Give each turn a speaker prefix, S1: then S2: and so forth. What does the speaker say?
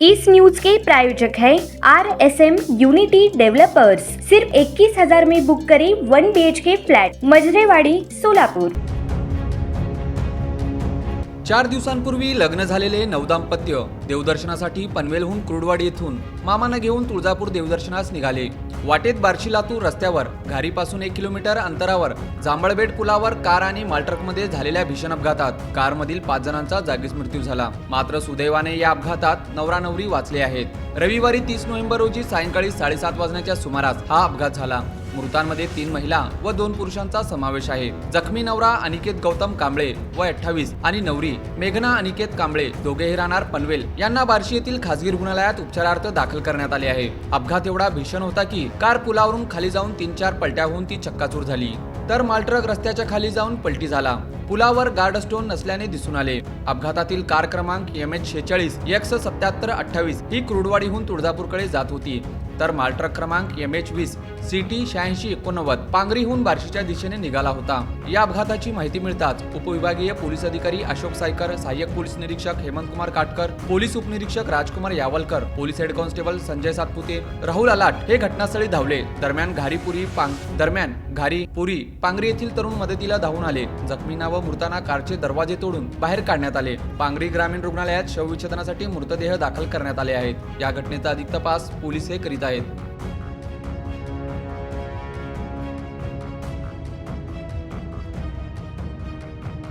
S1: इस news के प्रायोजक है R S M unity developers सिर्फ इक्कीस हजार में बुक करें one B H K flat Majrewadi Solapur.
S2: चार दिवसांपूर्वी लग्न झालेले नवदाम्पत्य देवदर्शनासाठी पनवेलहून क्रुडवाडी येथून मामानं घेऊन तुळजापूर देवदर्शनास निघाले. वाटेत बार्शीलातूर रस्त्यावर घारीपासून एक किलोमीटर अंतरावर जांभळबेट पुलावर कार आणि मालट्रकमध्ये झालेल्या भीषण अपघातात कारमधील पाच जणांचा जागीच मृत्यू झाला. मात्र सुदैवाने या अपघातात नवरा नवरी वाचले आहेत. रविवारी तीस नोव्हेंबर रोजी सायंकाळी साडेसात वाजण्याच्या सुमारास हा अपघात झाला. मृतांमध्ये तीन महिला व दोन पुरुषांचा समावेश आहे. जखमी नवरा अनिकेत गौतम कांबळे व अठ्ठावीस आणि नवरी मेघना अनिकेत कांबळे दोघेही राहणार पनवेल. यांना बार्शी येथील खासगी रुग्णालयात उपचारार्थ दाखल करण्यात आले आहे. अपघात एवढा भीषण होता की कार पुलावरून खाली जाऊन तीन चार पलट्या होऊन ती चक्काचूर झाली. तर मालट्रक रस्त्याच्या खाली जाऊन पलटी झाला. पुलावर गार्ड स्टोन नसल्याने दिसून आले. अपघातातील कार क्रमांक एम एच शेचाळीस एक्स सत्याहत्तर अठ्ठावीस ही क्रुडवाडीहून तुळजापूरकडे जात होती. तर मालट्रक क्रमांक एम एच वीस सी टी शहाऐंशी एकोणनव्वद पांगरीहून बार्शीच्या दिशेने निघाला होता. या अपघाताची माहिती मिळताच उपविभागीय पोलीस अधिकारी अशोक सायकर सहाय्यक पोलीस निरीक्षक हेमंत कुमार काटकर पोलीस उपनिरीक्षक Rajkumar Yavalkar police head constable Sanjay Satpute Rahul Alat हे घटनास्थळी धावले. दरम्यान घारीपुरी पांग दरम्यान घारी पुरी पांगरी येथील तरुण मदतीला धावून आले. जखमींना व मृतांना कारचे दरवाजे तोडून बाहेर काढण्यात आले. पांगरी ग्रामीण रुग्णालयात शवविच्छेदनासाठी मृतदेह दाखल करण्यात आले आहेत. या घटनेचा अधिक तपास पोलीस हे करीत died.